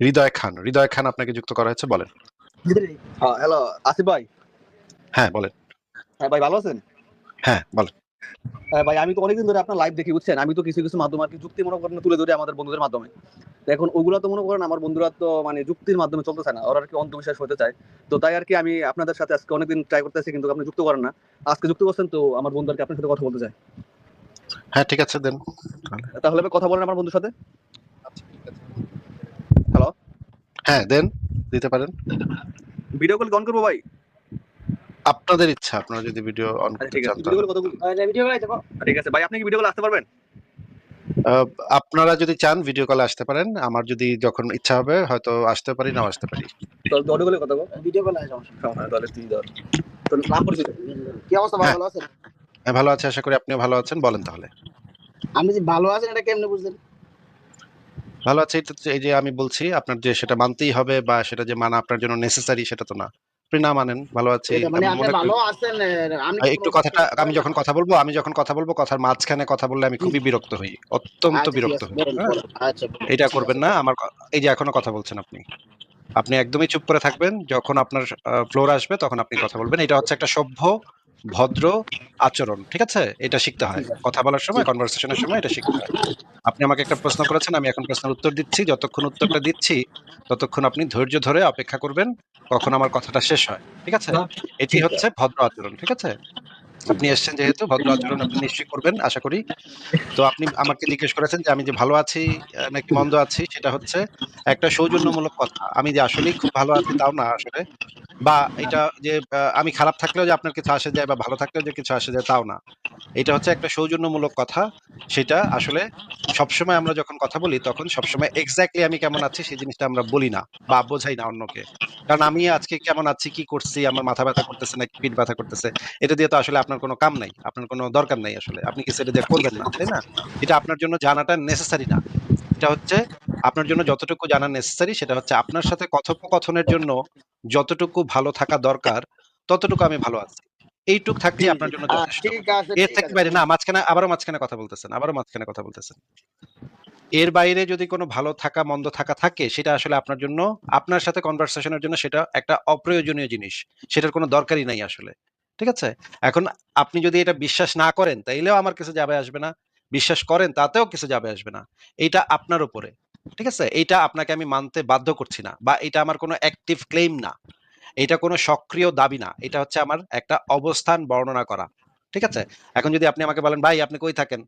হৃদয় খান। হৃদয় খান আপনাকে যুক্ত করা হয়েছে বলেন। হ্যাঁ হ্যালো আসিফ ভাই? হ্যাঁ বলেন। হ্যাঁ ভাই ভালো আছেন? হ্যাঁ বলেন। হ্যাঁ ভাই আমি তো অনেকদিন ধরে আপনার লাইভ দেখি বুঝছেন? আমি তো কিছু কিছু মাধ্যমে আর কি যুক্তি মনে করেন তুলে ধরে আমাদের বন্ধুদের মাধ্যমে। এখন ওগুলো তো মনে করেন আমার বন্ধুরা তো মানে যুক্তির মাধ্যমে চলতেছে না। ওরা আর কি অন্ধবিশ্বাস হতে চায়। তো তাই আর কি আমি আপনাদের সাথে আজকে অনেকদিন ট্রাই করতেছি কিন্তু আপনি যুক্ত করেন না। আজকে যুক্ত করছেন তো আমার বন্ধু আর কি আপনার সাথে কথা বলতে চায় হ্যাঁ ঠিক আছে দেন। তাহলে কথা বলেন আমার বন্ধুর সাথে। হ্যাঁ দেন দিতে পারেন। ভিডিও কল অন করব ভাই? আপনাদের ইচ্ছা আপনারা যদি ভিডিও অন আচ্ছা করতে ঠিক চান আছে। ভিডিও কল দেখো ঠিক আছে ভাই আপনি কি ভিডিও কল আসতে পারবেন? আহ, আপনারা যদি চান ভিডিও কলে আসতে পারেন। আমার যদি যখন ইচ্ছা হবে হয়তো আসতে পারি নাও আসতে পারি। তাহলে অডিও কলে কথা বল? ভিডিও ধর। তো নাম পরিচিত কি অবস্থা ভাই হ্যাঁ। ভালো আছেন? হ্যাঁ ভালো আছে আশা করি আপনিও ভালো আছেন। বলেন তাহলে। আপনি যে ভালো আছেন এটা কেমনে বুঝলেন? ভালো আছে এটা এই যে আমি বলছি আপনার যে সেটা মানতেই হবে বা সেটা যে মানা আপনার জন্য নেসেসারি সেটা তো না আপনি না মানেন ভালো আছে মানে একটু কথাটা আমি যখন কথা বলব আমি যখন কথা বলব কথার মাঝখানে কথা বললে আমি খুবই বিরক্ত হই অত্যন্ত আচ্ছা, বিরক্ত হই। আচ্ছা। এটা করবেন না আমার এই যে এখনও কথা বলছেন আপনি আপনি একদমই চুপ করে থাকবেন যখন আপনার ফ্লোর আসবে তখন আপনি কথা বলবেন এটা হচ্ছে একটা সভ্য ভদ্র আচরণ, ঠিক আছে? এটা শিখতে হয়। কথা বলার সময় কনভারসেশনের সময় এটা শিখতে হয়। আপনি আমাকে একটা প্রশ্ন করেছেন, আমি এখন প্রশ্নের উত্তর দিচ্ছি। যতক্ষণ উত্তরটা দিচ্ছি, ততক্ষণ আপনি ধৈর্য ধরে অপেক্ষা করবেন, কখন আমার কথাটা শেষ হয়, ঠিক আছে? এটি হচ্ছে ভদ্র আচরণ, ঠিক আছে? আপনি এসেছেন যেহেতু, ভদ্র আচরণ আপনি নিশ্চয়ই করবেন, আশা করি। তো আপনি আমাকে জিজ্ঞেস করেছেন যে আমি যে ভালো আছি নাকি মন্দ আছি, সেটা হচ্ছে একটা সৌজন্যমূলক কথা। আমি যে আসলেই খুব ভালো আছি তাও না আসলে। বা এটা যে আমি খারাপ থাকলেও যে আপনার কিছু আসে যায় বা ভালো থাকলেও যে কিছু আসে যায়, তাও না। এটা হচ্ছে একটা সৌজন্যমূলক কথা। সেটা আসলে সবসময় আমরা যখন কথা বলি, তখন সবসময় এক্স্যাক্টলি আমি কেমন আছি সেই জিনিসটা আমরা বলি না বা বোঝাই না অন্যকে। কারণ আমি আজকে কেমন আছি, কি করছি, আমার মাথা ব্যথা করতেছে নাকি পিঠ ব্যথা করতেছে, এটা দিয়ে তো আসলে আপনার কোনো কাম নাই, আপনার কোনো দরকার নাই আসলে। আপনি কি সেটা দিয়ে করবেন না, তাই না? এটা আপনার জন্য জানাটা নেসেসারি না। এটা হচ্ছে আপনার জন্য যতটুকু জানা নেসেসারি সেটা হচ্ছে আপনার সাথে কথোপকথনের জন্য যতটুকু ভালো থাকা দরকার ততটুকু আমি ভালো আছি। এইটুক থাকলে আপনার জন্য যথেষ্ট। এর থেকে বাইরে না মাঝখানে আবারও মাঝখানে কথা বলতেছেন আবারও মাঝখানে কথা বলতেছেন। এর বাইরে যদি কোনো ভালো থাকা মন্দ থাকা থাকে সেটা আসলে আপনার জন্য আপনার সাথে কনভারসেশনের জন্য সেটা একটা অপ্রয়োজনীয় জিনিস। সেটার কোনো দরকারই নাই আসলে। ঠিক আছে? এখন আপনি যদি এটা বিশ্বাস না করেন তাইলেও আমার কাছে যাবে আসবে না। বিশ্বাস করেন, তাতেও কিছু যাবে আসবে না। এটা আপনার উপরে, ঠিক আছে? এইটা আপনাকে আমি মানতে বাধ্য করছি না বা এটা আমার কোনো অ্যাক্টিভ ক্লেম না। এটা কোনো সক্রিয় দাবি না। এটা হচ্ছে আমার একটা অবস্থান বর্ণনা করা, ঠিক আছে? এখন যদি আপনি আমাকে বলেন, ভাই, আপনি কই থাকেন?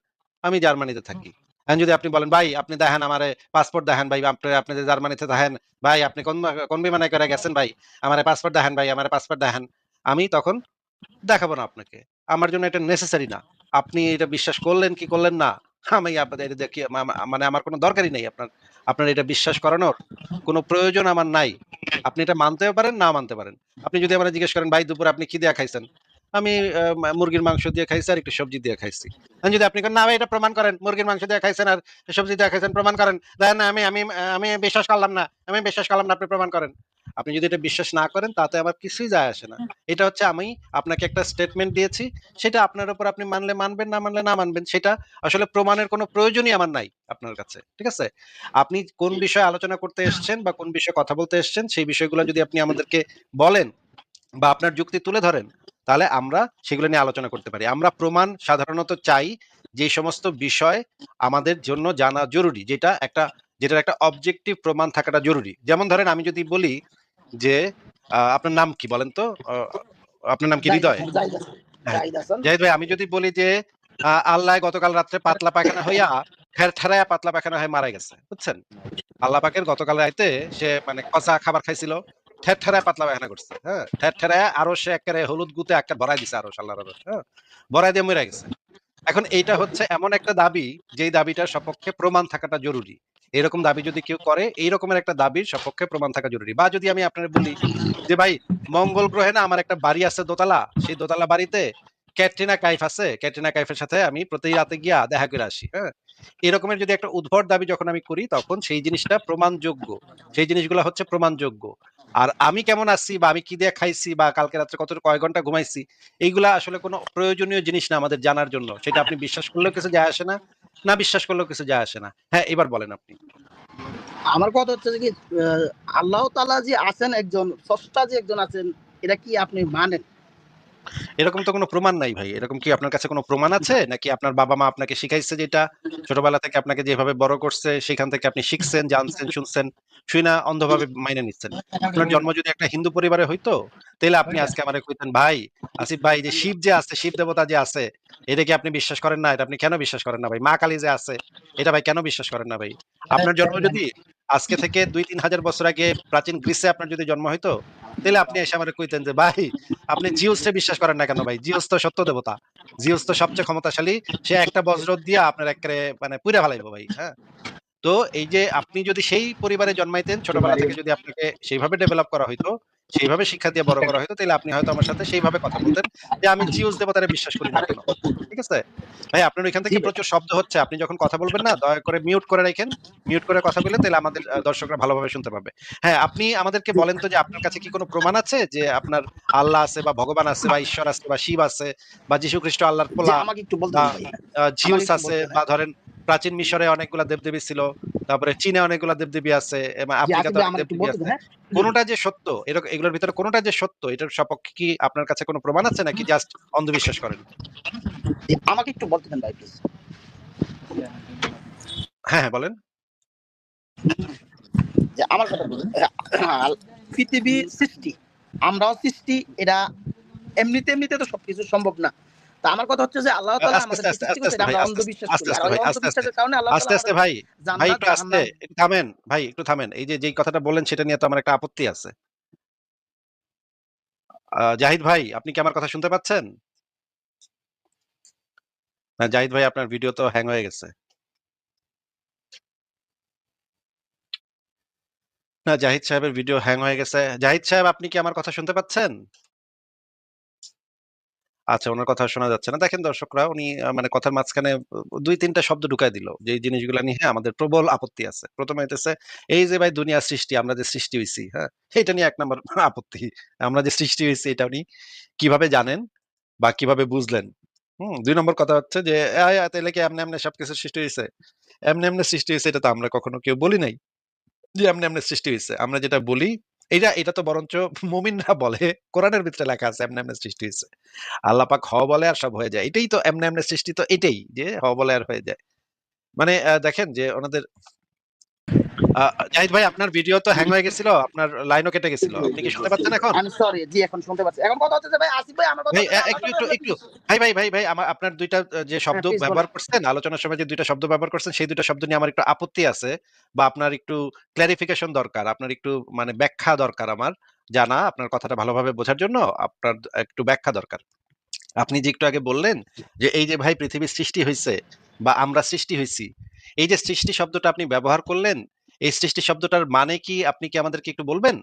আমি জার্মানিতে থাকি। এখন যদি আপনি বলেন, ভাই, আপনি দেখেন আমার পাসপোর্ট দেখেন, ভাই, আপনি আপনি যে জার্মানিতে দেখেন ভাই, আপনি কোন কোন বিমানে করে গেছেন, ভাই? আমার পাসপোর্ট দেখেন, ভাই, আমার পাসপোর্ট দেখেন। আমি তখন দেখাবো না আপনাকে। আমার জন্য এটা নেসেসারি না। আপনি এটা বিশ্বাস করলেন কি করলেন না? আমি আপনাদের দেখি মানে আমার কোনো দরকারই নেই আপনার আপনার এটা বিশ্বাস করানোর। কোনো প্রয়োজন আমার নাই। আপনি এটা মানতেও পারেন, না মানতে পারেন। আপনি যদি আমার জিজ্ঞেস করেন, ভাই, দুপুরে আপনি কি দিয়ে খাইছেন? আমি মুরগির মাংস দিয়ে খাইছি আর একটু সবজি দিয়ে খাইছি। যদি আপনি না এটা প্রমাণ করেন, মুরগির মাংস দিয়ে খাইছেন আর সবজি দিয়ে খাইছেন, প্রমাণ করেন। দেখেন আমি আমি আমি বিশ্বাস করলাম না, আমি বিশ্বাস করলাম না আপনি প্রমাণ করেন। আপনি যদি এটা বিশ্বাস না করেন, তাতে আবার কিছুই যায় আসে না। এটা হচ্ছে আমি আপনাকে একটা স্টেটমেন্ট দিয়েছি, সেটা আপনার উপর আপনি মানলে মানবেন, না মানলে না মানবেন, সেটা আসলে প্রমাণের কোনো প্রয়োজনই আমার নাই আপনার কাছে, ঠিক আছে? আপনি কোন বিষয়ে আলোচনা করতে এসেছেন বা কোন বিষয়ে কথা বলতে এসেছেন, সেই বিষয়গুলো যদি আপনি আমাদেরকে বলেন বা আপনার যুক্তি তুলে ধরেন তাহলে আমরা সেগুলো নিয়ে আলোচনা করতে পারি। আমরা প্রমাণ সাধারণত চাই যে সমস্ত বিষয় আমাদের জন্য জানা জরুরি যেটা একটা যেটার একটা অবজেক্টিভ প্রমাণ থাকাটা জরুরি। যেমন ধরেন আমি যদি বলি যে আপনার নাম কি বলেন তো? আপনার নাম কি? হৃদয়? জাহিদ হ্যাঁ। জাহিদ ভাই আমি যদি বলি যে আল্লাহ গতকাল রাত্রে পাতলা পায়খানা হইয়া ঠের ঠেরায়া পাতলা পায়খানা হয়ে মারা গেছে বুঝছেন? আল্লাহ পাকের গতকাল রাতে সে মানে কচা খাবার খাইছিল ঠের ঠেরায় পাতলা পায়খানা করছে হ্যাঁ? ঠের ঠেরায় আরও সে একেবারে হলুদ গুতে একটা ভরাই দিছে আরও আল্লাহ হ্যাঁ? ভরাই দিয়ে মরে গেছে। এখন এইটা হচ্ছে এমন একটা দাবি যেই দাবিটার সপক্ষে প্রমাণ থাকাটা জরুরি। এরকম দাবি যদি কেউ করে, এই রকমের একটা দাবির সপক্ষে প্রমাণ থাকা জরুরি। বা যদি আমি আপনার বলি যে, ভাই, মঙ্গল গ্রহে না আমার একটা বাড়ি আছে দোতলা, সেই দোতলা বাড়িতে ক্যাটরিনা কাইফ আছে, ক্যাটরিনা কাইফের সাথে আমি প্রতি রাতে গিয়া দেখা করে আসি হ্যাঁ? এরকমের যদি একটা উদ্ভট দাবি যখন আমি করি, তখন সেই জিনিসটা প্রমাণযোগ্য। সেই জিনিসগুলো হচ্ছে প্রমাণযোগ্য। আর আমি কেমন আছি বা আমি কি দিয়ে খাইছি বা কালকে রাত্রে কত কয় ঘণ্টা ঘুমাইছি, এইগুলা আসলে কোনো প্রয়োজনীয় জিনিস না আমাদের জানার জন্য। সেটা আপনি বিশ্বাস করলেও কিছু যায় আসে না না বিশ্বাস করলেও কিছু যায় আসে না। হ্যাঁ এবার বলেন আপনি। আমার কথা হচ্ছে যে কি আল্লাহ তাআলা যে আছেন একজন, স্রষ্টা যে একজন আছেন এটা কি আপনি মানেন? এরকম তো কোনো প্রমাণ নাই ভাই। এরকম কি আপনার কাছে কোনো প্রমাণ আছে? নাকি আপনার বাবা মা আপনাকে শিখাইছে যেটা? ছোটবেলা থেকে আপনাকে যেভাবে বড় করছে, সেখান থেকে আপনি শিখছেন, জানছেন, শুনছেন শুই না অন্ধভাবে মাইনে নিচ্ছেন। আপনার জন্ম যদি একটা হিন্দু পরিবারে হইতো, তাহলে আপনি আজকে আমারে কইতেন, ভাই, আসিফ ভাই, যে শিব যে আছে, শিব দেবতা যে আছে, এটা কি আপনি বিশ্বাস করেন না? এটা আপনি কেন বিশ্বাস করেন না ভাই? মা কালী যে আছে, এটা ভাই কেন বিশ্বাস করেন না ভাই? আপনার জন্ম যদি আজকে থেকে দুই তিন হাজার বছর আগে প্রাচীন গ্রিসে আপনার যদি জন্ম হইতো তাহলে আপনি এসে আমার কইতেন যে ভাই আপনি জিউসে বিশ্বাস করেন না কেন ভাই? জিউস তো সত্য দেবতা। জিউস তো সবচেয়ে ক্ষমতাশালী। সে একটা বজ্র দিয়ে আপনার একরে মানে পুরা ফেলাইবো ভাই হ্যাঁ? তো এই যে আপনি যদি সেই পরিবারে জন্মাইতেন ছোটবেলা থেকে যদি আপনাকে সেইভাবে ডেভেলপ করা হইতো সেইভাবে শিক্ষা দিয়ে বড় করা হইতো তাহলে আপনি হয়তো আমার সাথে সেইভাবে কথা বলতেন যে আমি জিউস দেবতারে বিশ্বাস করি না কেন? ঠিক আছে? ভাই আপনার ওইখান থেকে প্রচুর শব্দ হচ্ছে। আপনি যখন কথা বলবেন না দয়া করে মিউট করে রাখেন মিউট করে কথা বলে তাহলে আমাদের দর্শকরা ভালোভাবে শুনতে পাবে। হ্যাঁ আপনি আমাদেরকে বলেন তো যে আপনার কাছে কি কোনো প্রমাণ আছে? যে আপনার আল্লাহ আছে বা ভগবান আছে বা ঈশ্বর আছে বা শিব আছে বা যীশু খ্রিস্ট আল্লাহর পোলা আমাকে একটু বলতে জিউস আছে বা ধরেন প্রাচীন মিশরে অনেকগুলা দেবদেবী ছিল তারপরে চীনে অনেকগুলা দেবদেবী আছে আফ্রিকাতে অনেক দেবদেবী আছে। হ্যাঁ? কোনটা যে সত্য এরকম এগুলোর ভিতরে কোনটা যে সত্য এটার সপক্ষে কি আপনার কাছে কোনো প্রমাণ আছে নাকি জাস্ট অন্ধবিশ্বাস করেন? আমাকে একটু বলতে দেন ভাই প্লিজ হ্যাঁ হ্যাঁ বলেন। যে আমার কথা বলুন পৃথিবী সৃষ্টি আমরাও সৃষ্টি এটা এমনিতে এমনিতে তো সবকিছু সম্ভব না। তা আমার কথা হচ্ছে যে আল্লাহ তাআলা আস্তে আমাদের আস্তে সৃষ্টি ভাই, আমরা অন্ধবিশ্বাস করি। আর ভাই, আস্তে আস্তে। অন্ধবিশ্বাসের কারণে আল্লাহ আস্তে আস্তে ভাই ভাই একটু আস্তে একটু থামেন ভাই একটু থামেন। এই যে যেই কথাটা বললেন সেটা নিয়ে তো আমার একটা আপত্তি আছে। জাহিদ ভাই আপনি কি আমার কথা শুনতে পাচ্ছেন? না জাহিদ ভাই আপনার ভিডিও তো হ্যাং হয়ে গেছে। না জাহিদ সাহেবের ভিডিও হ্যাং হয়ে গেছে। জাহিদ সাহেব আপনি কি আমার কথা শুনতে পাচ্ছেন? আচ্ছা ওনার কথা শোনা যাচ্ছে না। দেখেন দর্শকরা, উনি মানে কথার মাঝখানে দুই, তিনটা শব্দ ঢুকাই দিল যে জিনিসগুলো নিয়ে আমাদের প্রবল আপত্তি আছে। প্রথমে হইতেছে এই যে ভাই দুনিয়ার সৃষ্টি, আমরা যে সৃষ্টি হইছি হ্যাঁ এটা নিয়ে এক নম্বর আপত্তি। আমরা যে সৃষ্টি হয়েছি এটা উনি কীভাবে জানেন বা কীভাবে বুঝলেন? হুম, দুই নম্বর কথা হচ্ছে যে তাইলে কি এমনি এমনি সবকিছু সৃষ্টি হয়েছে এমনি এমনি সৃষ্টি হয়েছে এটা তো আমরা কখনো কেউ বলি নাই। যে এমনি এমনি সৃষ্টি হয়েছে আমরা যেটা বলি এটা এটা তো বরঞ্চ মুমিনরা বলে, কোরআনের ভিতরে লেখা আছে, এমনি এমনি সৃষ্টি হয়েছে। আল্লাহ পাক হ বলে আর সব হয়ে যায়। এটাই তো এমনি এমনি সৃষ্টি তো এটাই, যে হ বলে আর হয়ে যায়। মানে দেখেন যে ওনাদের জাহিদ ভাই আপনার ভিডিও তো হ্যাং হয়ে গেছিল আপনার লাইনও কেটে গেছিল। আপনি কি শুনতে পাচ্ছেন এখন? আমি সরি জি এখন শুনতে পাচ্ছি। এখন কথা হচ্ছে ভাই আসিফ ভাই আমার কথা একটু একটু একটু। ভাই ভাই ভাই ভাই আমার আপনার দুইটা আহ, যে শব্দ ব্যবহার করছেন আলোচনার সময় যে দুইটা শব্দ ব্যবহার করছেন সেই দুইটা শব্দ নিয়ে আমার একটু আপত্তি আছে বা আপনার একটু ক্লারিফিকেশন দরকার আপনার একটু মানে ব্যাখ্যা দরকার আমার জানা আপনার কথাটা ভালোভাবে বোঝার জন্য আপনার একটু ব্যাখ্যা দরকার। আপনি যে একটু আগে বললেন যে এই যে ভাই পৃথিবীর সৃষ্টি হয়েছে বা আমরা সৃষ্টি হয়েছি এই যে সৃষ্টি শব্দটা আপনি ব্যবহার করলেন এই সৃষ্টি শব্দটার মানে কি আপনি কি আমাদেরকে একটু বলবেন?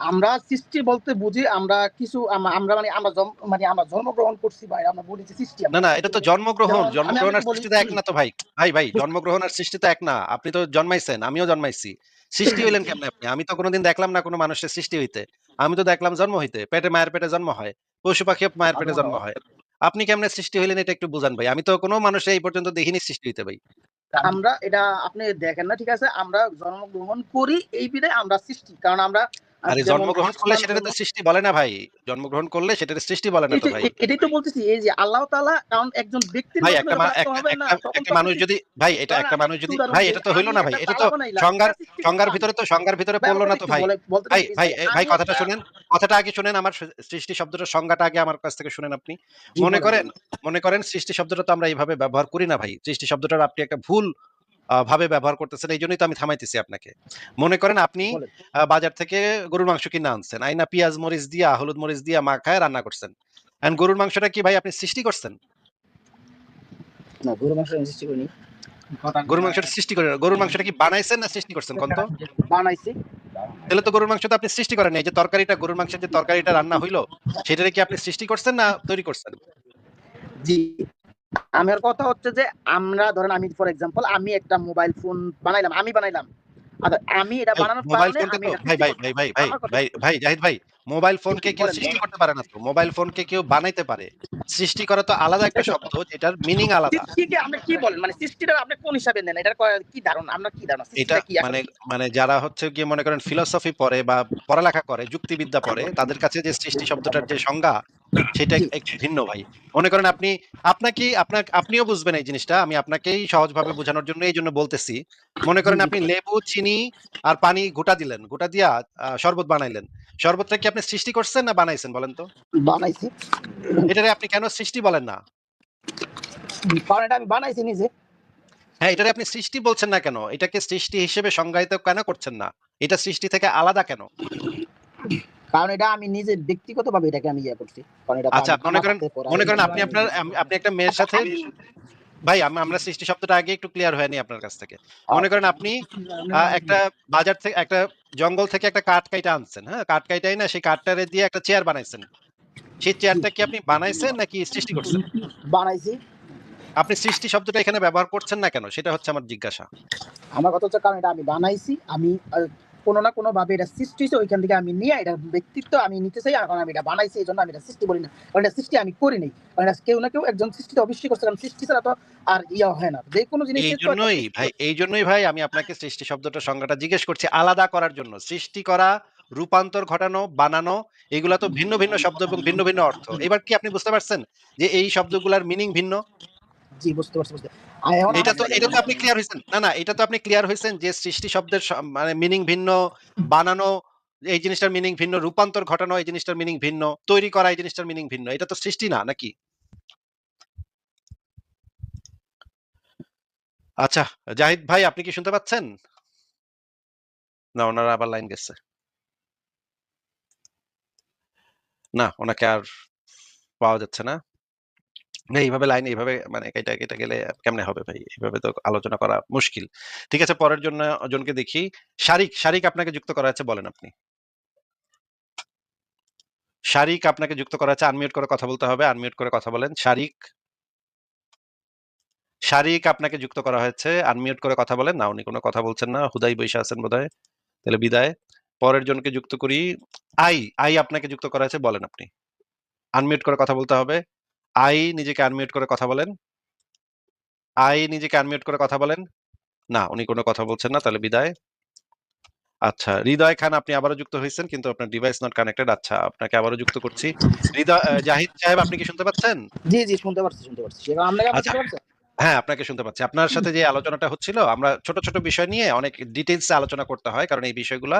আমরা সৃষ্টি বলতে বুঝি আমরা কিছু আমরা মানে আমরা মানে আমরা জন্মগ্রহণ করছি ভাই আমরা বলেছি সৃষ্টি না না এটা তো জন্মগ্রহণ জন্মগ্রহণ আর সৃষ্টি তো এক না তো ভাই। ভাই ভাই জন্মগ্রহণ আর সৃষ্টি তো এক না আপনি তো জন্মাইছেন আমিও জন্মাইছি। সৃষ্টি হইলেন কেমনে আপনি? আমি তো কোনোদিন দেখলাম না কোনো মানুষের সৃষ্টি হইতে। আমি তো দেখলাম জন্ম হইতে পেটে মায়ের পেটে জন্ম হয় পশু পাখি মায়ের পেটে জন্ম হয়। আপনি কেমনে সৃষ্টি হইলেন এটা একটু বুঝান ভাই আমি তো কোনো মানুষের এই পর্যন্ত দেখিনি সৃষ্টি হইতে ভাই। আমরা এটা আপনি দেখেন না, ঠিক আছে? আমরা জন্মগ্রহণ করি এই বিধায় আমরা সৃষ্টি। কারণ আমরা আরে জন্মগ্রহণ করলে তো সৃষ্টি বলে না ভাই। জন্মগ্রহণ করলে সৃষ্টি বলে না তো ভাই। এটাই তো বলতেছি এই যে আল্লাহ তাআলা কারণ একজন ব্যক্তির ভাই একটা একটা মানুষ যদি ভাই এটা একটা মানুষ যদি ভাই এটা তো হইল না ভাই এটা তো সংজ্ঞার সংজ্ঞার ভিতরে তো সংজ্ঞার ভিতরে পড়ল না তো ভাই। ভাই ভাই ভাই কথাটা শুনেন কথাটা আগে শুনেন আমার সৃষ্টি শব্দটার সংজ্ঞাটা আগে আমার কাছ থেকে শুনেন আপনি। মনে করেন মনে করেন সৃষ্টি শব্দটা তো আমরা এইভাবে ব্যবহার করি না ভাই। সৃষ্টি শব্দটার আপনি একটা ভুল ভাবে ব্যবহার করতেছেন এই জন্যই তো আমি থামাইতেছি আপনাকে। মনে করেন আপনি বাজার থেকে গরুর মাংস কিনে আনছেন আইনা পেঁয়াজ মরিচ দিয়া হলুদ মরিচ দিয়া মাখায় রান্না করছেন। এন্ড গরুর মাংসটা কি ভাই আপনি সৃষ্টি করছেন? না, গরু মাংস সৃষ্টি করিনি। গরুর মাংসটা সৃষ্টি করে গরুর মাংসটা কি বানাইছেন না সৃষ্টি করছেন কোন তো? বানাইছি। তাহলে তো গরুর মাংস তো আপনি সৃষ্টি করেন এই যে তরকারিটা গরুর মাংসের যে তরকারিটা রান্না হইল সেটারে কি আপনি সৃষ্টি করছেন না তৈরি করছেন? জি। আমার কথা হচ্ছে যে আমরা ধরেন আমি ফর এক্সাম্পল আমি একটা মোবাইল ফোন বানাইলাম আমি বানাইলাম। আচ্ছা আমি এটা বানানোর ভাই ভাই ভাই ভাই ভাই ভাই জাহিদ ভাই মোবাইল ফোনকে কেউ সৃষ্টি করতে পারে না তো। মোবাইল ফোনকে কেউ বানাইতে পারে। সৃষ্টি করা তো আলাদা একটা শব্দ যেটার মিনিং আলাদা। সৃষ্টিকে আপনি কি বলেন? মানে সৃষ্টিটা আপনি কোন হিসাবে নেন? এটার কি ধারণা? আমরা কি ধারণা? এটা কি মানে মানে যারা হচ্ছে গিয়ে মনে করেন ফিলোসফি পড়ে বা পড়ালেখা করে যুক্তিবিদ্যা পড়ে তাদের কাছে যে সৃষ্টি শব্দটার যে সংজ্ঞা সেটা একটু ভিন্ন ভাই। মনে করেন আপনি আপনাকে আপনার আপনিও বুঝবেন এই জিনিসটা। আমি আপনাকেই সহজভাবে বোঝানোর জন্য এই জন্য বলতেছি। মনে করেন। আপনি লেবু চিনি আর পানি গোটা দিলেন। গোটা দিয়া আহ, শরবত বানাইলেন। শরবতটা কি আপনি সৃষ্টি করছেন না বানাইছেন বলেন তো? বানাইছি। এটারে আপনি কেন সৃষ্টি বলেন না? কারণ এটা আমি বানাইছি নিজে। হ্যাঁ এটারে আপনি সৃষ্টি বলছেন না কেন? এটাকে সৃষ্টি হিসেবে সংজ্ঞায়িত কেন করছেন না? এটা সৃষ্টি থেকে আলাদা কেন? কারণ এটা আমি নিজে ব্যক্তিগত ভাবে এটাকে আমি ইয়ে করছি। কারণ এটা আচ্ছা, মনে করেন- মনে করেন আপনি আপনার আপনি একটা মেয়ের সাথে ভাই আমরা সৃষ্টি শব্দটা আগে একটু ক্লিয়ার হয়নি আপনার কাছ থেকে। মনে করেন আপনি একটা বাজার থেকে একটা জঙ্গল থেকে একটা কাঠ কাইটা আনছেন হ্যাঁ? কাঠ কাইটাই না সেই কাঠটারে দিয়ে একটা চেয়ার বানাইছেন। সেই চেয়ারটা কি আপনি বানাইছেন নাকি সৃষ্টি করছেন? বানাইছি। আপনি সৃষ্টি শব্দটা এখানে ব্যবহার করছেন না কেন? সেটা হচ্ছে আমার জিজ্ঞাসা। আমার কথা হচ্ছে কারণ এটা আমি বানাইছি আমি কোনো না কোনো ভাবে এটা সৃষ্টি হয়েছে ওইখান থেকে আমি নিয়ে এটা ব্যক্তিত্ব আমি নিতে চাই কারণ আমি এটা বানাইছি এই জন্য আমি এটা সৃষ্টি বলি না। কারণ এটা সৃষ্টি আমি করি নাই। কারণ এটা কেউ না কেউ একজন সৃষ্টি অবশ্যই করছে কারণ সৃষ্টি ছাড়া তো আর ইয়া হয় না। যে কোনো জিনিস এই জন্যই ভাই এই জন্যই ভাই আমি আপনাকে সৃষ্টি শব্দটার সংজ্ঞাটা জিজ্ঞেস করছি আলাদা করার জন্য। সৃষ্টি করা রূপান্তর ঘটানো বানানো এগুলা তো ভিন্ন ভিন্ন শব্দ এবং ভিন্ন ভিন্ন অর্থ। এবার কি আপনি বুঝতে পারছেন যে এই শব্দগুলার মিনিং ভিন্ন? জি বুঝতে পারছি বুঝতে এটা তো এটা তো আপনি ক্লিয়ার হয়েছেন না না এটা তো আপনি ক্লিয়ার হয়েছেন যে সৃষ্টি শব্দের মানে মিনিং ভিন্ন বানানো এই জিনিসটার মিনিং ভিন্ন রূপান্তর ঘটানো এই জিনিসটার মিনিং ভিন্ন তৈরি করা এই জিনিসটার মিনিং ভিন্ন। এটা তো সৃষ্টি না নাকি? আচ্ছা জাহিদ ভাই আপনি কি শুনতে পাচ্ছেন? না ওনারা আবার লাইন গেছে। না ওনাকে আর পাওয়া যাচ্ছে না। এইভাবে লাইন এইভাবে মানে এটা এটা গেলে কেমনে হবে ভাই? এইভাবে তো আলোচনা করা মুশকিল। ঠিক আছে, পরের জন্য জনকে দেখি। শারিক শারিক আপনাকে যুক্ত করা আছে, বলেন আপনি। শারিক আপনাকে যুক্ত করা আছে আনমিউট করে কথা বলতে হবে আনমিউট করে কথা বলেন। শারিক। শারিক আপনাকে যুক্ত করা হয়েছে আনমিউট করে কথা বলেন। না, উনি কোনো কথা বলছেন না, হুদাই বৈশা আছেন বোধহয়। তাহলে বিদায়। পরের জনকে যুক্ত করি। আই আই আপনাকে যুক্ত করা আছে, বলেন আপনি। আনমিউট করে কথা বলতে হবে। আই নিজেকে আনমিউট করে কথা বলেন। আই নিজেকে আনমিউট করে কথা বলেন। না উনি কোনো কথা বলছেন না তাহলে বিদায়। আচ্ছা হৃদয় খান আপনি আবারও যুক্ত হয়েছেন কিন্তু আপনার ডিভাইস নট কানেক্টেড আচ্ছা আপনাকে আবারও যুক্ত করছি। হৃদয় জাহিদ সাহেব আপনি কি শুনতে পাচ্ছেন? জি জি শুনতে আপনি আচ্ছা। শুনতে পারছেন হ্যাঁ আপনাকে শুনতে পাচ্ছি। আপনার সাথে যে আলোচনাটা হচ্ছিল আমরা ছোট ছোট বিষয় নিয়ে অনেক ডিটেলসে আলোচনা করতে হয় কারণ এই বিষয়গুলা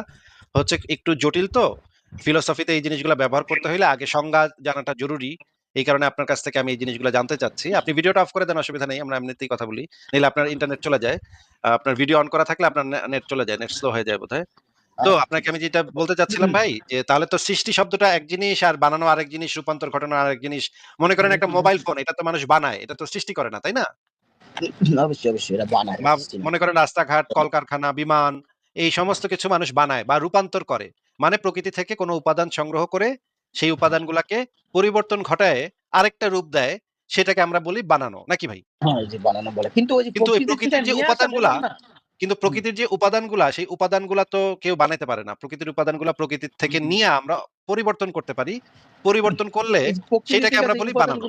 হচ্ছে একটু জটিল তো। ফিলোসফিতে এই জিনিসগুলো ব্যবহার করতে হলে আগে সংজ্ঞা জানাটা জরুরি। এই কারণে আপনার কাছ থেকে আমি এই জিনিসগুলো জানতে চাচ্ছি। আপনি ভিডিওটা অফ করে দেন অসুবিধা নেই আমরা এমনিতেই কথা বলি। নাহলে আপনার ইন্টারনেট চলে যায়। আপনার ভিডিও অন করা থাকলে আপনার নেট চলে যায় নেট স্লো হয়ে যায় বোধহয়। তো আপনাকে আমি যেটা বলতে চাচ্ছিলাম ভাই যে তাহলে তো সৃষ্টি শব্দটা এক জিনিস আর বানানো আরেক জিনিস রূপান্তর ঘটানো আরেক জিনিস। মনে করেন একটা মোবাইল ফোন এটা তো মানুষ বানায় এটা তো সৃষ্টি করে না তাই না? অবশ্যই অবশ্যই এটা বানায় না। মনে করেন রাস্তাঘাট কলকারখানা বিমান এই সমস্ত কিছু মানুষ বানায় বা রূপান্তর করে। মানে প্রকৃতি থেকে কোনো উপাদান সংগ্রহ করে সেই উপাদানগুলাকে পরিবর্তন ঘটায় আরেকটা রূপ দেয় সেটাকে আমরা বলি বানানো। নাকি ভাই? হ্যাঁ যে বানানো বলে। কিন্তু ওই যে কিন্তু প্রকৃতির যে উপাদানগুলা উপাদানগুলা? কিন্তু প্রকৃতির যে উপাদানগুলা সেই উপাদানগুলা তো কেউ বানাইতে পারে না। প্রকৃতির উপাদানগুলা প্রকৃতির থেকে নিয়ে আমরা পরিবর্তন করতে পারি। পরিবর্তন করলে সেটাকে আমরা বলি বানানো।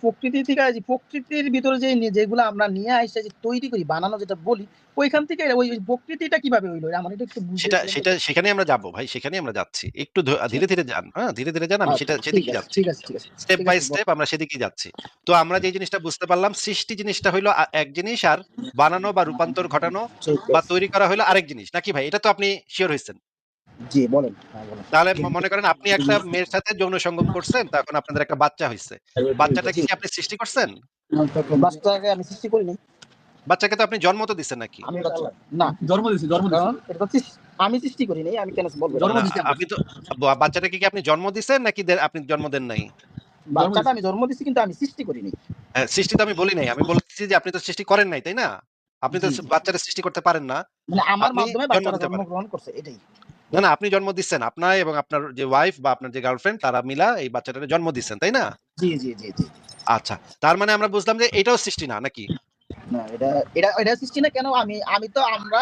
প্রকৃতি থেকে যে প্রকৃতির ভিতরে যে যেগুলো আমরা নিয়ে আসে যে তৈরি করি বানানো যেটা বলি ওইখান থেকে ওই প্রকৃতিটা কীভাবে হইল? আমার এটা একটু সেটা সেটা সেখানে আমরা যাব ভাই সেখানে আমরা যাচ্ছি। একটু ধ- ধীরে ধীরে যান হ্যাঁ ধীরে ধীরে যান আমি আচ্ছা, সেটা সেদিকে যাচ্ছি। ঠিক আছে ঠিক আছে স্টেপ বাই স্টেপ আমরা সেদিকে যাচ্ছি। তো আমরা যে জিনিসটা বুঝতে পারলাম সৃষ্টি জিনিসটা হইল এক জিনিস আর বানানো বা রূপান্তর ঘটানো বা তৈরি করা হলো আরেক জিনিস। নাকি ভাই? এটা তো আপনি শিওর হয়েছেন জি বলেন। হ্যাঁ, তাহলে মনে করেন আপনি একটা মেয়ের সাথে যৌন সঙ্গম করছেন তখন আপনাদের একটা বাচ্চা হয়েছে বাচ্চাটাকে কি আপনি সৃষ্টি করছেন? বাচ্চাকে আমি সৃষ্টি করি নাই। বাচ্চাকে তো আপনি জন্ম তো দিচ্ছেন নাকি? না জন্ম দিয়েছি জন্ম দিয়েছি এটা তো আমি সৃষ্টি করি নাই আমি কেন বলব জন্ম দিছি আপনি তো বাচ্চাটাকে কি আপনি জন্ম দিচ্ছেন নাকি আপনি জন্ম দেন নাই? বাচ্চাটা আমি জন্ম দিছি কিন্তু আমি সৃষ্টি করি নাই। হ্যাঁ, সৃষ্টি তো আমি বলি নাই আমি বলতেছি যে আপনি তো সৃষ্টি করেন নাই তাই না? আপনি তো বাচ্চাটা সৃষ্টি করতে পারেন না। মানে আমার মাধ্যমে পারেন। জন্মগ্রহণ করছে এটাই। না না আপনি জন্ম দিচ্ছেন। আপনার এবং আপনার যে ওয়াইফ বা আপনার যে গার্লফ্রেন্ড তারা মিলা এই বাচ্চাটাকে জন্ম দিচ্ছেন তাই না? জি জি জি জি আচ্ছা তার মানে আমরা বুঝলাম যে এটাও সৃষ্টি না নাকি? না এটা এটা এটা সৃষ্টি না কেন আমি আমি তো আমরা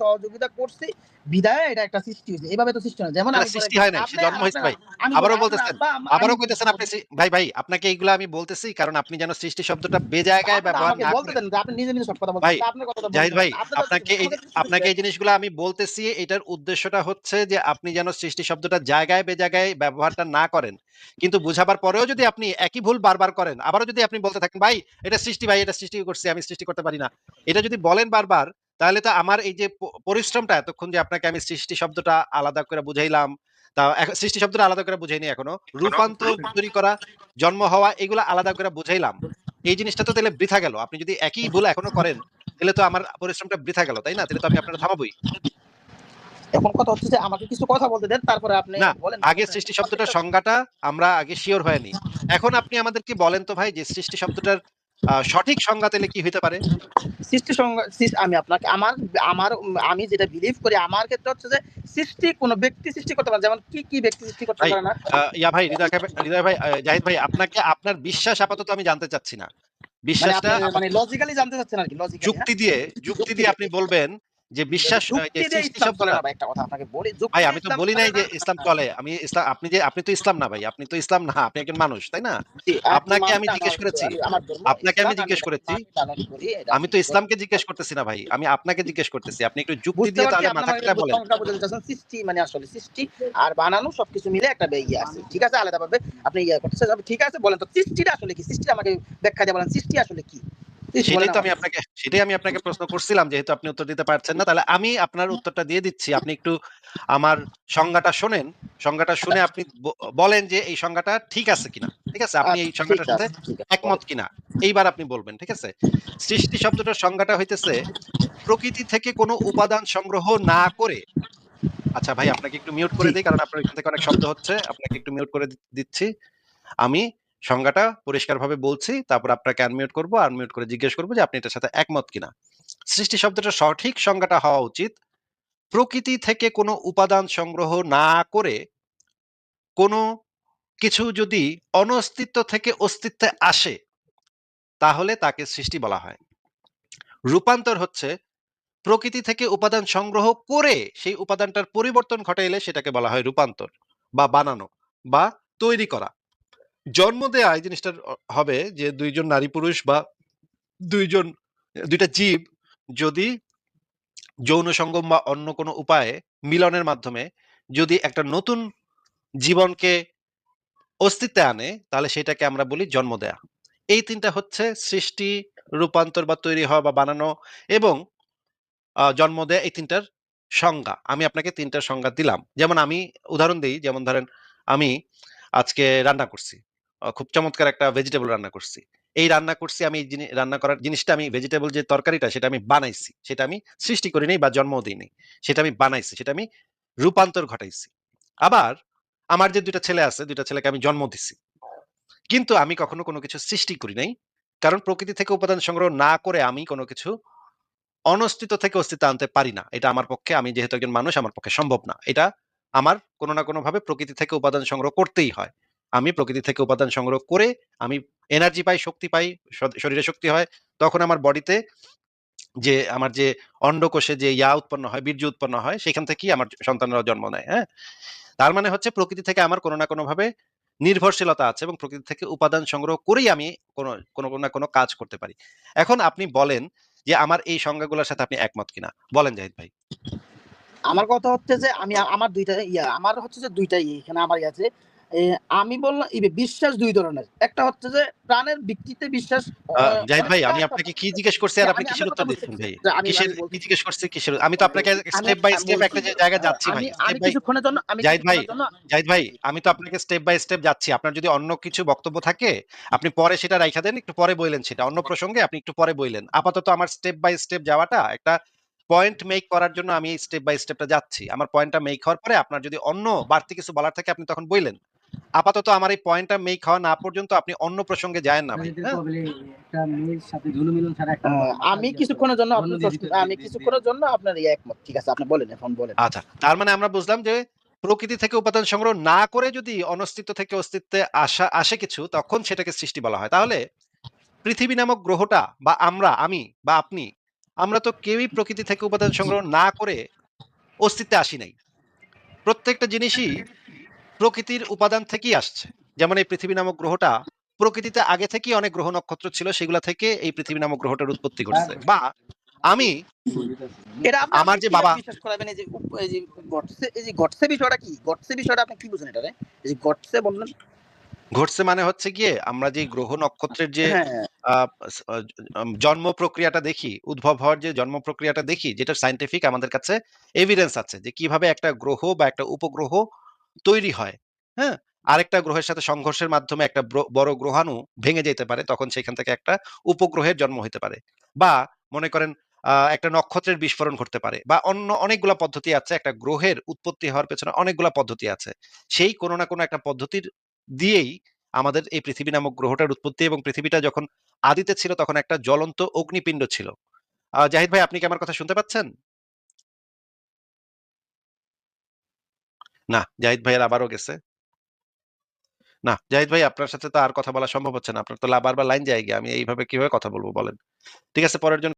সহযোগিতা করছি। বিদায় এটা একটা সৃষ্টি হয়েছে। তো সৃষ্টি হয় যেমন না, সৃষ্টি হয় আপনি- জন্ম হয়েছে ভাই। আবারও বলতেছেন, আবারও কইতেছেন আপনি ভাই ভাই আপনাকে এইগুলো আমি বলতেছি কারণ আপনি যেন সৃষ্টি শব্দটা বেজায়গায় আপনি ব্যবহার না করেন। আপনি নিজে নিজে সব কথা আপনার কথা জাহিদ ভাই আপনাকে এই আপনাকে এই জিনিসগুলো আমি বলতেছি এটার উদ্দেশ্যটা হচ্ছে যে আপনি যেন সৃষ্টি শব্দটা জায়গায় বেজায়গায় ব্যবহারটা না করেন। কিন্তু বুঝাবার পরেও যদি আপনি একই ভুল বারবার করেন আবারও যদি আপনি বলতে থাকেন ভাই এটা সৃষ্টি ভাই এটা সৃষ্টি করছি আমি সৃষ্টি করতে পারি না। এটা যদি বলেন বারবার তাহলে তো আমার এই যে পরিশ্রমটা এতক্ষণ যে আপনাকে আমি সৃষ্টি শব্দটা আলাদা করে বুঝাইলাম তা সৃষ্টি শব্দটা আলাদা করে বুঝাইনি এখনও রূপান্তর তৈরি করা জন্ম হওয়া এগুলো আলাদা করে বুঝাইলাম। এই জিনিসটা তো তাহলে বৃথা গেল আপনি যদি একই ভুল এখনও করেন তাহলে তো আমার পরিশ্রমটা বৃথা গেল তাই না? তাহলে তো আমি আপনার থামাবই। এখন কথা হচ্ছে যে আমাকে কিছু কথা বলতে দেন তারপরে আপনি না, বলেন। আগে সৃষ্টি শব্দটার সংজ্ঞাটা আমরা আগে শিওর হয়নি। এখন আপনি আমাদেরকে বলেন তো ভাই যে সৃষ্টি শব্দটার সঠিক সংজ্ঞা তাহলে কি হইতে পারে? সৃষ্টি সংজ্ঞা- আমি আপনাকে আমার আমার আমি যেটা বিলিভ করি আমার ক্ষেত্রে হচ্ছে যে সৃষ্টি কোন ব্যক্তি সৃষ্টি করতে পারে যেমন কি কি ব্যক্তি সৃষ্টি করতে পারে না? ইয়া ভাই হৃদয় ভাই- জাহিদ ভাই আপনাকে আপনার বিশ্বাস আপাতত আমি জানতে চাচ্ছি না। মানে বিশ্বাসটা মানে লজিক্যালি জানতে চাচ্ছেন আর কি লজিক্যালি যুক্তি দিয়ে যুক্তি দিয়ে আপনি বলবেন যে বিশ্বাস ভাই একটা কথা আপনাকে বলি ভাই আমি তো বলি নাই যে ইসলাম চলে। আমি ইসলাম আপনি যে আপনি তো ইসলাম না ভাই আপনি তো ইসলাম না আপনি একজন মানুষ তাই না? আপনাকে আমি জিজ্ঞেস করেছি। আপনাকে আমি জিজ্ঞেস করেছি। আমি তো ইসলামকে জিজ্ঞেস করতেছি না ভাই আমি আপনাকে জিজ্ঞেস করতেছি আপনি একটু যুক্তি দিয়ে তাহলে মাথা খাটা বলেন। সৃষ্টি মানে আসলে সৃষ্টি আর বানানো সবকিছু মিলে একটা ইয়ে আছে ঠিক আছে? আলাদা ভাবে আপনি ইয়ে করতেছেন আপনি ঠিক আছে বলেন তো সৃষ্টিটা আসলে কি? সৃষ্টি আমাকে ব্যাখ্যা দিয়ে বলেন সৃষ্টি আসলে কি? সেটাই তো আমি। আপনাকে সেটাই আমি আপনাকে প্রশ্ন করছিলাম যেহেতু আপনি উত্তর দিতে পারছেন না তাহলে আমি আপনার উত্তরটা দিয়ে দিচ্ছি। আপনি একটু আমার সংজ্ঞাটা শোনেন। সংজ্ঞাটা শুনে আপনি বলেন যে এই সংজ্ঞাটা ঠিক আছে কিনা। ঠিক আছে? আপনি এই আচ্ছা, সংজ্ঞাটার সাথে একমত কিনা? এইবার আপনি বলবেন ঠিক আছে? সৃষ্টি শব্দটার সংজ্ঞাটা হইতেছে প্রকৃতি থেকে কোনো উপাদান সংগ্রহ না করে। আচ্ছা ভাই আপনাকে একটু মিউট করে। দিই কারণ আপনার এখান থেকে অনেক শব্দ হচ্ছে। আপনাকে একটু মিউট করে দিচ্ছি। আমি সংজ্ঞাটা পরিষ্কারভাবে বলছি, তারপর আপনাকে আনমিউট করব আনমিউট করে জিজ্ঞেস করব যে আপনি এটার সাথে একমত কিনা। সৃষ্টি শব্দটার সঠিক সংজ্ঞাটা হওয়া উচিত। প্রকৃতি থেকে কোনো উপাদান সংগ্রহ না করে কোনো কিছু যদি অনস্তিত্ব থেকে অস্তিত্বে আসে, তাহলে তাকে সৃষ্টি বলা হয়। রূপান্তর হচ্ছে প্রকৃতি থেকে উপাদান সংগ্রহ করে সেই উপাদানটার পরিবর্তন ঘটাইলে সেটাকে বলা হয় রূপান্তর বা বানানো বা তৈরি করা। জন্ম দেয়া এই জিনিসটার হবে যে দুইজন নারী পুরুষ বা দুইজন, দুইটা জীব যদি যৌন সঙ্গম বা অন্য কোনো উপায়ে মিলনের মাধ্যমে যদি একটা নতুন জীবনকে অস্তিত্বে আনে, তাহলে সেটাকে আমরা বলি জন্ম দেয়া। এই তিনটা হচ্ছে সৃষ্টি, রূপান্তর বা তৈরি হওয়া বা বানানো এবং জন্ম দেয়া এই তিনটার সংজ্ঞা। আমি আপনাকে তিনটার সংজ্ঞা দিলাম। যেমন আমি উদাহরণ দিই, যেমন ধরেন আমি আজকে রান্না করছি। খুব চমৎকার একটা ভেজিটেবল রান্না করছি। এই রান্না করছি আমি রান্না করার জিনিসটা আমি ভেজিটেবল যে তরকারিটা সেটা আমি বানাইছি, সেটা আমি সৃষ্টি করি নাই বা জন্ম দিইনি, সেটা আমি বানাইছি, সেটা আমি রূপান্তর ঘটাইছি। আবার আমার যে দুইটা ছেলে আছে, দুইটা ছেলেকে আমি জন্ম দিছি। কিন্তু আমি কখনো কোনো কিছু সৃষ্টি করি নাই, কারণ প্রকৃতি থেকে উপাদান সংগ্রহ না করে আমি কোনো কিছু অনস্তিত্ব থেকে অস্তিত্ব আনতে পারি না। এটা আমার পক্ষে, আমি যেহেতু একজন মানুষ, আমার পক্ষে সম্ভব না। এটা আমার কোনো না কোনো ভাবে প্রকৃতি থেকে উপাদান সংগ্রহ করতেই হয়। আমি প্রকৃতি থেকে উপাদান সংগ্রহ করে আমি এনার্জি পাই, শক্তি পাই শরীরে শক্তি হয়, তখন আমার বডিতে যে, আমার যে অন্ডকোষে যে ইয়া উৎপন্ন হয়, বীর্য উৎপন্ন হয়, সেখান থেকেই আমার সন্তানরা জন্ম নেয় হ্যাঁ? তার মানে হচ্ছে প্রকৃতি থেকে আমার কোনো না কোনো ভাবে নির্ভরশীলতা আছে এবং প্রকৃতি থেকে উপাদান সংগ্রহ করেই আমি কোনো কোনো না কোনো কাজ করতে পারি। এখন আপনি বলেন যে আমার এই সংজ্ঞাগুলোর সাথে আপনি একমত কিনা। বলেন জাহিদ ভাই। আমার কথা হচ্ছে যে আমি, আমার দুইটা ইয়া, আমার হচ্ছে যে দুইটা ইয়ে এখানে আমার আছে। আমি বললাম বিশ্বাস দুই ধরনের। একটা হচ্ছে যে প্রাণের ভিত্তিতে বিশ্বাস জাহিদ ভাই আমি আপনাকে কি জিজ্ঞেস করছি আর আপনি কিসের উত্তর দিচ্ছেন ভাই? কিসের কি জিজ্ঞেস করছি কিসের আমি তো আপনাকে স্টেপ বাই স্টেপ একটা যে জায়গায় যাচ্ছি ভাই। আমি কিছুক্ষণের জন্য আমি জাহিদ ভাই, জাহিদ ভাই আমি তো আপনাকে স্টেপ বাই স্টেপ যাচ্ছি। আপনার যদি অন্য কিছু বক্তব্য থাকে আপনি পরে সেটা রাইখা দেন একটু পরে বইলেন সেটা। অন্য প্রসঙ্গে আপনি একটু পরে বইলেন। আপাতত আমার স্টেপ বাই স্টেপ যাওয়াটা একটা পয়েন্ট মেক করার জন্য আমি স্টেপ বাই স্টেপটা যাচ্ছি। আমার পয়েন্টটা মেক হওয়ার পরে আপনার যদি অন্য বাড়তি কিছু বলার থাকে আপনি তখন বইলেন। আপাতত আমার এই পয়েন্টটা মেক হওয়া না পর্যন্ত আপনি অন্য প্রসঙ্গে যায় না ভাই হ্যাঁ? আমি কিছুক্ষণের জন্য আমি কিছুক্ষণের জন্য আপনার একমত। ঠিক আছে আপনি বলেন এখন বলেন। আচ্ছা তার মানে আমরা বুঝলাম যে প্রকৃতি থেকে উপাদান সংগ্রহ না করে যদি অনস্তিত্ব থেকে অস্তিত্বে আসা আসে কিছু তখন সেটাকে সৃষ্টি বলা হয়। তাহলে পৃথিবী নামক গ্রহটা বা আমরা আমি বা আপনি আমরা তো কেউই প্রকৃতি থেকে উপাদান সংগ্রহ না করে অস্তিত্বে আসি নাই। প্রত্যেকটা জিনিসই প্রকৃতির উপাদান থেকেই আসছে। যেমন এই পৃথিবী নামক গ্রহটা প্রকৃতিতে আগে থেকেই অনেক গ্রহ নক্ষত্র ছিল সেগুলা থেকে এই পৃথিবী নামক গ্রহটার উৎপত্তি ঘটছে। বা আমি আমার যে বাবা- বিশ্বাস করাবেন এই যে উপ- এই যে গডসে এই যে গডসে বিষয়টা কি? গডসে বিষয়টা আপনি কি বুঝেন এটা রে এই যে গডসে বললেন। ঘটছে মানে হচ্ছে গিয়ে আমরা যে গ্রহ নক্ষত্রের যে হ্যাঁ। জন্ম প্রক্রিয়াটা দেখি উদ্ভব হওয়ার যে জন্ম প্রক্রিয়াটা দেখি যেটা সাইন্টিফিক আমাদের কাছে এভিডেন্স আছে যে কীভাবে একটা গ্রহ বা একটা উপগ্রহ তৈরি হয়। হ্যাঁ? আরেকটা গ্রহের সাথে সংঘর্ষের মাধ্যমে একটা বড় গ্রহাণু ভেঙে যেতে পারে, তখন সেখান থেকে একটা উপগ্রহের জন্ম হতে পারে। বা মনে করেন একটা নক্ষত্রের বিস্ফোরণ ঘটতে পারে, বা অন্য অনেকগুলা পদ্ধতি আছে, একটা গ্রহের উৎপত্তি হওয়ার পেছনে অনেকগুলা পদ্ধতি আছে। সেই কোনো না কোনো একটা পদ্ধতির দিয়েই আমাদের এই পৃথিবী নামক গ্রহটার উৎপত্তি এবং পৃথিবীটা যখন আদিতে ছিল, তখন একটা জ্বলন্ত অগ্নিপিণ্ড ছিল। জাহিদ ভাই, আপনি কি আমার কথা শুনতে পাচ্ছেন? না, জাহিদ ভাইয়ের আবারও গেছে। না, জাহিদ ভাই, আপনার সাথে তো আর কথা বলা সম্ভব হচ্ছে না। আপনার তো বারবার লাইন যায় গিয়ে, আমি এইভাবে কীভাবে কথা বলব বলেন। ঠিক আছে, পরের জন